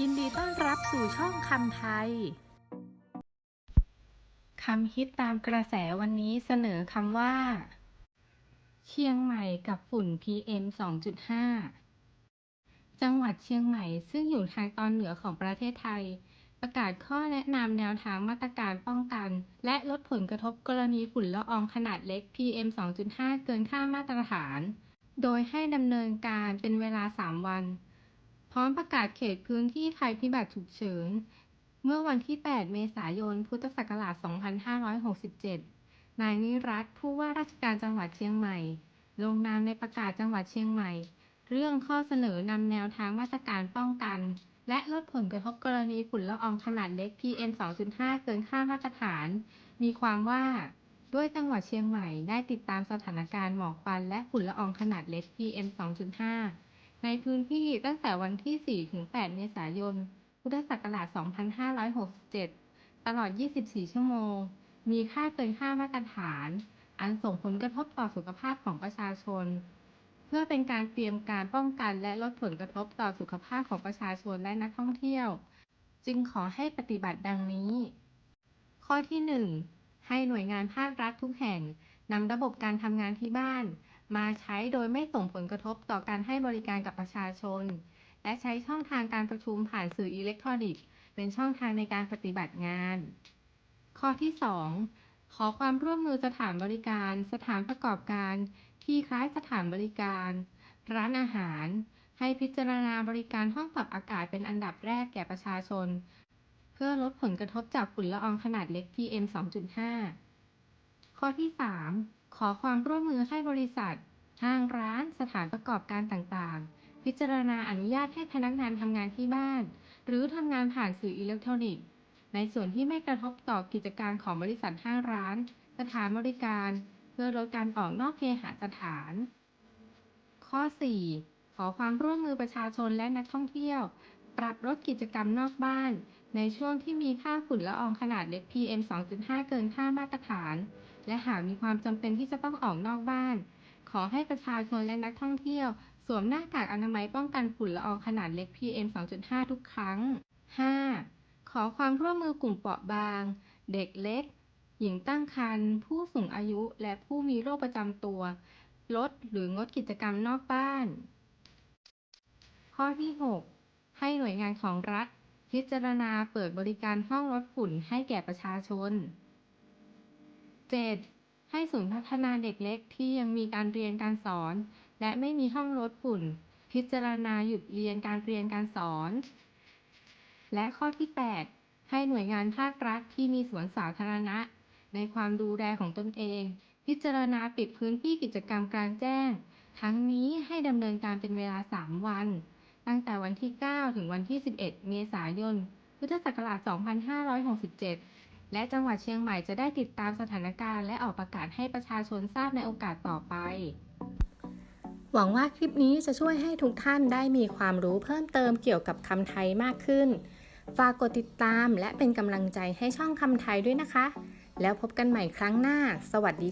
ยินดีต้อนรับสู่ช่องคำไทย คำฮิตตามกระแสวันนี้เสนอคำว่า เชียงใหม่กับฝุ่น PM 2.5 จังหวัดเชียงใหม่ซึ่งอยู่ทางตอนเหนือของประเทศไทย ประกาศข้อแนะนำแนวทางมาตรการป้องกัน และลดผลกระทบกรณีฝุ่นละอองขนาดเล็ก PM 2.5 เกินค่ามาตรฐาน โดยให้ดำเนินการเป็นเวลา 3 วัน พร้อมประกาศเขตพื้นที่ภัยพิบัติฉุกเฉิน เมื่อวันที่ 8 เมษายน พุทธศักราช 2567 นายนิรัตผู้ว่าราชการจังหวัดเชียงใหม่ ลงนามในประกาศจังหวัดเชียงใหม่ เรื่องข้อเสนอนำแนวทางมาตรการป้องกัน และลดผลกระทบกรณีฝุ่นละอองขนาดเล็ก PM 2.5 เกินค่ามาตรฐาน มีความว่าด้วยจังหวัดเชียงใหม่ได้ติดตามสถานการณ์หมอกควันและฝุ่นละอองขนาดเล็ก PM 2.5 ในพื้นที่ตั้งแต่วันที่4ถึง8เมษายน พุทธศักราช 2567 ตลอด 24 ชั่วโมง มีค่าเกินค่ามาตรฐาน อันส่งผลกระทบต่อสุขภาพของประชาชน เพื่อเป็นการเตรียมการป้องกันและลดผลกระทบต่อสุขภาพของประชาชนและนักท่องเที่ยว จึงขอให้ปฏิบัติดังนี้ ข้อที่ 1 ให้หน่วยงานภาครัฐทุกแห่งนำระบบการทำงานที่บ้าน มาใช้โดยไม่ส่งผลกระทบต่อการให้บริการกับประชาชน และใช้ช่องทางการประชุมผ่านสื่ออิเล็กทรอนิกส์เป็นช่องทางในการปฏิบัติงาน ข้อที่ 2 ขอความร่วมมือสถานบริการ สถานประกอบการ ที่คล้ายสถานบริการ ร้านอาหาร ให้พิจารณาบริการห้องปรับอากาศเป็นอันดับแรกแก่ประชาชน เพื่อลดผลกระทบจากฝุ่นละอองขนาดเล็ก PM 2.5 ข้อที่ 3 ขอความร่วมมือให้บริษัท ห้างร้าน สถานประกอบการต่างๆ พิจารณาอนุญาตให้พนักงานทำงานที่บ้าน หรือทำงานผ่านสื่ออิเล็กทรอนิกส์ ในส่วนที่ไม่กระทบต่อกิจการของบริษัทห้างร้าน สถานบริการ เพื่อลดการออกนอกเคหสถาน ข้อ 4 ขอความร่วมมือประชาชนและนักท่องเที่ยว ปรับลดกิจกรรมนอกบ้าน ในช่วงที่มีค่าฝุ่นละอองขนาดเล็ก PM 2.5 เกินค่ามาตรฐาน และหากมีความจำเป็นที่จะต้องออกนอกบ้าน ขอให้ประชาชนและนักท่องเที่ยว สวมหน้ากากอนามัยป้องกันฝุ่นละอองขนาดเล็ก PM 2.5 ทุกครั้ง 5. ขอความร่วมมือกลุ่มเปราะบาง เด็กเล็ก หญิงตั้งครรภ์ผู้สูงอายุ และผู้มีโรคประจำตัว ลดหรืองดกิจกรรมนอกบ้าน ข้อที่ 6 ให้หน่วยงานของรัฐ พิจารณาเปิดบริการห้องลดฝุ่นให้แก่ประชาชน 7. ให้ศูนย์พัฒนาเด็กเล็กที่ยังมีการเรียนการสอน และไม่มีห้องลดฝุ่น พิจารณาหยุดเรียนการเรียนการสอน และข้อที่ 8 ให้หน่วยงานภาครัฐที่มีสวนสาธารณะ ในความดูแลของตนเอง พิจารณาปิดพื้นที่กิจกรรมกลางแจ้ง ทั้งนี้ให้ดำเนินการเป็นเวลา 3 วัน ตั้งแต่วันที่ 9 ถึงวันที่ 11 เมษายน พุทธศักราช 2567 และจังหวัดเชียงใหม่จะได้ติดตามสถานการณ์และออกประกาศให้ประชาชนทราบในโอกาสต่อไป หวังว่าคลิปนี้จะช่วยให้ทุกท่านได้มีความรู้เพิ่มเติมเกี่ยวกับคำไทยมากขึ้น ฝากกดติดตามและเป็นกำลังใจให้ช่องคำไทยด้วยนะคะ แล้วพบกันใหม่ครั้งหน้า สวัสดี